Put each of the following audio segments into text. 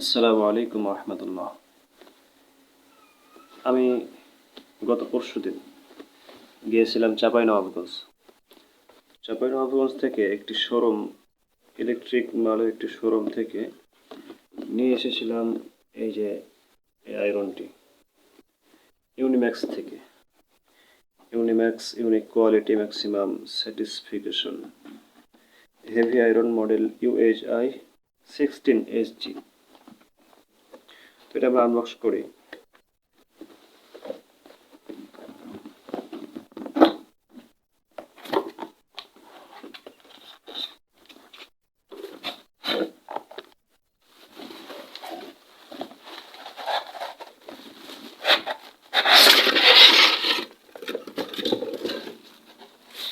আসসালামু আলাইকুম রহমতুল্লাহ। আমি গত পরশু দিন গিয়েছিলাম চাপাই নবাবগঞ্জ। চাপাই নবাবগঞ্জ থেকে একটি শোরুম, ইলেকট্রিক মালের একটি শোরুম থেকে নিয়ে এসেছিলাম এই যে এই আয়রনটি, ইউনিম্যাক্স থেকে। Unimax, unique quality, maximum satisfaction heavy iron model UHI sixteen SG তো এটা আমরা আনবক্স করি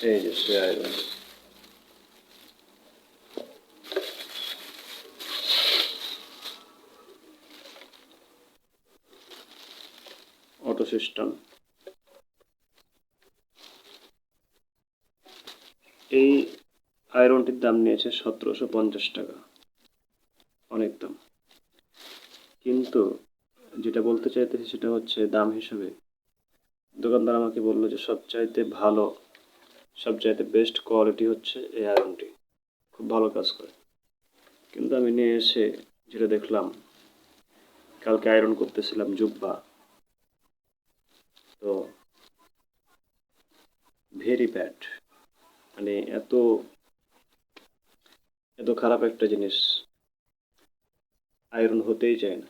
এই যে অটো সিস্টেম এই আয়রনটির দাম নিয়েছে সতেরোশো পঞ্চাশ টাকা। অনেক দাম। কিন্তু যেটা বলতে চাইতেছি সেটা হচ্ছে দাম হিসাবে। দোকানদার আমাকে বলল যে সবচাইতে ভালো, সবচাইতে বেস্ট কোয়ালিটি হচ্ছে এই আয়রনটি। খুব ভালো কাজ করে। কিন্তু আমি নিয়ে এসে যেটা দেখলাম, কালকে আয়রন করতেছিলাম জুব্বা। তো ভেরি ব্যাড মানে এত এত খারাপ একটা জিনিস আয়রন হতেই চায় না।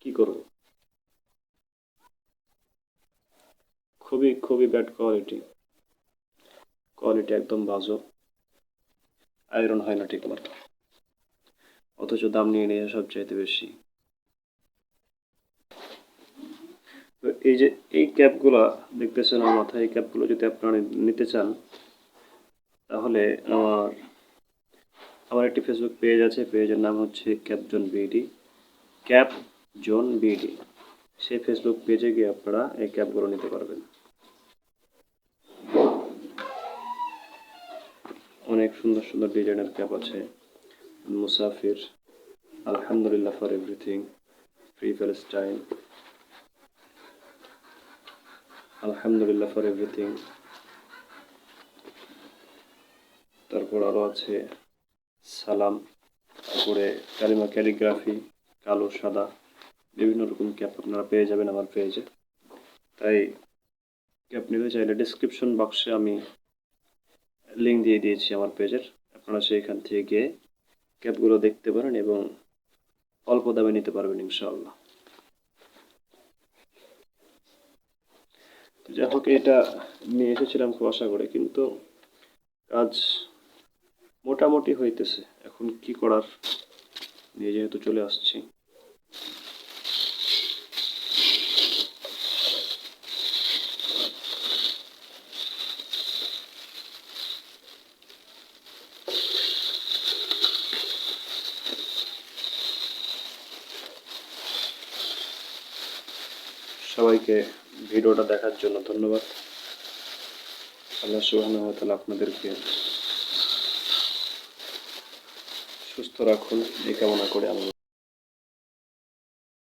কি করব? খুবই খুবই ব্যাড কোয়ালিটি কোয়ালিটি একদম বাজো। আয়রন হয় না ঠিক মতো অথচ দাম নিয়ে নিয়ে সবচাইতে বেশি। এই যে এই ক্যাপগুলো দেখতেছেন আমার মাথায়, এই ক্যাপগুলো যদি আপনারা নিতে চান, তাহলে আমার আমার একটি ফেসবুক পেজ আছে পেজের নাম হচ্ছে cap zone BD cap zone BD. সেই ফেসবুক পেজে গিয়ে আপনারা এই ক্যাপগুলো নিতে পারবেন। অনেক সুন্দর সুন্দর ডিজাইনের ক্যাপ আছে। মুসাফির, আলহামদুলিল্লাহ ফর এভরিথিং ফ্রি প্যালেস্টাইন আলহামদুলিল্লাহ ফর এভরিথিং তারপর আরও আছে, সালাম, তারপরে কালিমা ক্যালিগ্রাফি, কালো, সাদা, বিভিন্ন রকম ক্যাপ আপনারা পেয়ে যাবেন আমার পেজে তাই ক্যাপ নিতে চাইলে ডিসক্রিপশন বক্সে আমি লিঙ্ক দিয়ে দিয়েছি আমার পেজের আপনারা সেইখান থেকে গিয়ে ক্যাপগুলো দেখতে পারেন এবং অল্প দামে নিতে পারবেন ইনশাআল্লাহ। যাই হোক এটা নিয়ে এসেছিলাম খুব আশা করে কিন্তু কাজ মোটামুটি হইতেছে। এখন কি করার নিয়ে যেহেতু চলে আসছি। সবাইকে ভিডিওটা দেখার জন্য ধন্যবাদ। আল্লাহ তাআলা আপনাদেরকে সুস্থ রাখুন। এই কামনা করে আমি